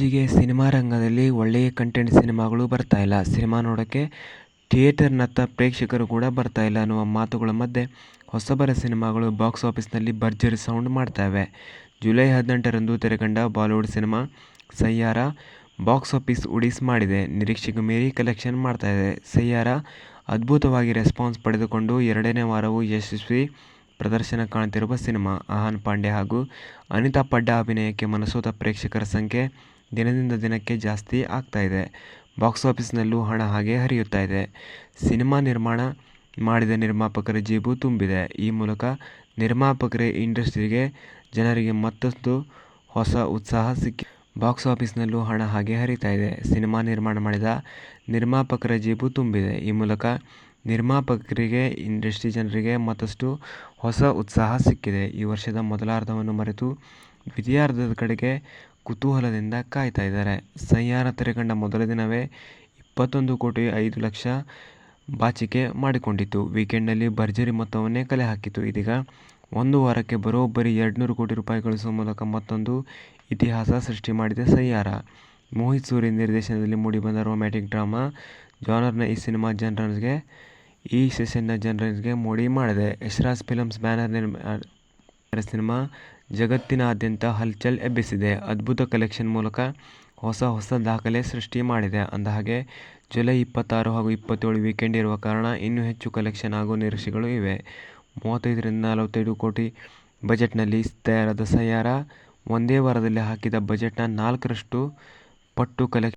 ಇತ್ತೀಚೆಗೆ ಸಿನಿಮಾ ರಂಗದಲ್ಲಿ ಒಳ್ಳೆಯ ಕಂಟೆಂಟ್ ಸಿನಿಮಾಗಳು ಬರ್ತಾ ಇಲ್ಲ. ಸಿನಿಮಾ ನೋಡೋಕ್ಕೆ ಥಿಯೇಟರ್ನತ್ತ ಪ್ರೇಕ್ಷಕರು ಕೂಡ ಬರ್ತಾ ಇಲ್ಲ ಅನ್ನುವ ಮಾತುಗಳ ಮಧ್ಯೆ ಹೊಸಬರ ಸಿನಿಮಾಗಳು ಬಾಕ್ಸ್ ಆಫೀಸ್ನಲ್ಲಿ ಭರ್ಜರಿ ಸೌಂಡ್ ಮಾಡ್ತಾಯಿವೆ ಜುಲೈ ಹದಿನೆಂಟರಂದು ತೆರೆಕಂಡ Bollywood cinema Saiyaara box office ಉಡಿಸ್ ಮಾಡಿದೆ. ನಿರೀಕ್ಷೆಗೂ ಮೀರಿ ಕಲೆಕ್ಷನ್ ಮಾಡ್ತಾ ಇದೆ. ಸಯ್ಯಾರ ಅದ್ಭುತವಾಗಿ ರೆಸ್ಪಾನ್ಸ್ ಪಡೆದುಕೊಂಡು ಎರಡನೇ ವಾರವೂ ಯಶಸ್ವಿ ಪ್ರದರ್ಶನ ಕಾಣ್ತಿರುವ ಸಿನಿಮಾ. ಆಹಾನ್ ಪಾಂಡೆ ಹಾಗೂ ಅನಿತಾ ಪಡ್ಡಾ ಅಭಿನಯಕ್ಕೆ ಮನಸೋತ ಪ್ರೇಕ್ಷಕರ ಸಂಖ್ಯೆ ದಿನದಿಂದ ದಿನಕ್ಕೆ ಜಾಸ್ತಿ ಆಗ್ತಾ ಇದೆ. ಬಾಕ್ಸ್ ಆಫೀಸ್ನಲ್ಲೂ ಹಣ ಹಾಗೆ ಹರಿಯುತ್ತಾ ಇದೆ. ಸಿನಿಮಾ ನಿರ್ಮಾಣ ಮಾಡಿದ ನಿರ್ಮಾಪಕರ ಜೇಬು ತುಂಬಿದೆ. ಈ ಮೂಲಕ ನಿರ್ಮಾಪಕರೇ ಇಂಡಸ್ಟ್ರಿಗೆ ಜನರಿಗೆ ಮತ್ತಷ್ಟು ಹೊಸ ಉತ್ಸಾಹ ಸಿಕ್ಕಿ ಬಾಕ್ಸ್ ಆಫೀಸ್ನಲ್ಲೂ ಹಣ ಹಾಗೆ ಹರಿತಾ ಇದೆ. ಸಿನಿಮಾ ನಿರ್ಮಾಣ ಮಾಡಿದ ನಿರ್ಮಾಪಕರ ಜೇಬು ತುಂಬಿದೆ. ಈ ಮೂಲಕ ನಿರ್ಮಾಪಕರಿಗೆ, ಇಂಡಸ್ಟ್ರಿ ಜನರಿಗೆ ಮತ್ತಷ್ಟು ಹೊಸ ಉತ್ಸಾಹ ಸಿಕ್ಕಿದೆ. ಈ ವರ್ಷದ ಮೊದಲಾರ್ಧವನ್ನು ಮರೆತು ದ್ವಿತೀಯಾರ್ಧದ ಕಡೆಗೆ ಕುತೂಹಲದಿಂದ ಕಾಯ್ತಾ ಇದ್ದಾರೆ. ಸಯ್ಯಾರ ತೆರೆಕಂಡ ಮೊದಲ ದಿನವೇ ಇಪ್ಪತ್ತೊಂದು ಕೋಟಿ ಐದು ಲಕ್ಷ ಬಾಚಿಕೆ ಮಾಡಿಕೊಂಡಿತ್ತು. ವೀಕೆಂಡ್ನಲ್ಲಿ ಭರ್ಜರಿ ಮೊತ್ತವನ್ನೇ ಕಲೆ ಹಾಕಿತು ಇದೀಗ ಒಂದು ವಾರಕ್ಕೆ ಬರೋಬ್ಬರಿ ಎರಡುನೂರು ಕೋಟಿ ರೂಪಾಯಿ ಗಳಿಸುವ ಮೂಲಕ ಮತ್ತೊಂದು ಇತಿಹಾಸ ಸೃಷ್ಟಿ ಮಾಡಿದೆ ಸಯ್ಯಾರ. ಮೋಹಿತ್ ಸೂರಿ ನಿರ್ದೇಶನದಲ್ಲಿ ಮೂಡಿಬಂದ ರೊಮ್ಯಾಂಟಿಕ್ ಡ್ರಾಮಾ ಜಾನರ್ನ ಈ ಸಿನಿಮಾ ಜನರನ್ಗೆ ಈ ಸೆಷನ್ನ ಜನರಿಗೆ ಮೋಡಿ ಮಾಡಿದೆ ಯಶ್ರಾಜ್ ಫಿಲಮ್ಸ್ ಬ್ಯಾನರ್ ನಿರ್ಮಾ ಸಿನಿಮಾ ಜಗತ್ತಿನಾದ್ಯಂತ ಹಲ್ಚಲ್ ಎಬ್ಬಿಸಿದೆ. ಅದ್ಭುತ ಕಲೆಕ್ಷನ್ ಮೂಲಕ ಹೊಸ ಹೊಸ ದಾಖಲೆ ಸೃಷ್ಟಿ ಮಾಡಿದೆ. ಅಂದಹಾಗೆ ಜುಲೈ ಇಪ್ಪತ್ತಾರು ಹಾಗೂ ಇಪ್ಪತ್ತೇಳು ವೀಕೆಂಡ್ ಇರುವ ಕಾರಣ ಇನ್ನೂ ಹೆಚ್ಚು ಕಲೆಕ್ಷನ್ ಆಗುವ ನಿರೀಕ್ಷೆಗಳು ಇವೆ. ಮೂವತ್ತೈದರಿಂದ ನಲವತ್ತೈದು ಕೋಟಿ ಬಜೆಟ್ನಲ್ಲಿ ತಯಾರಾದ ಸಯ್ಯಾರ, ಒಂದೇ ವಾರದಲ್ಲಿ ಹಾಕಿದ ಬಜೆಟ್ನ ನಾಲ್ಕರಷ್ಟು ಪಟ್ಟು ಕಲೆಕ್ಷನ್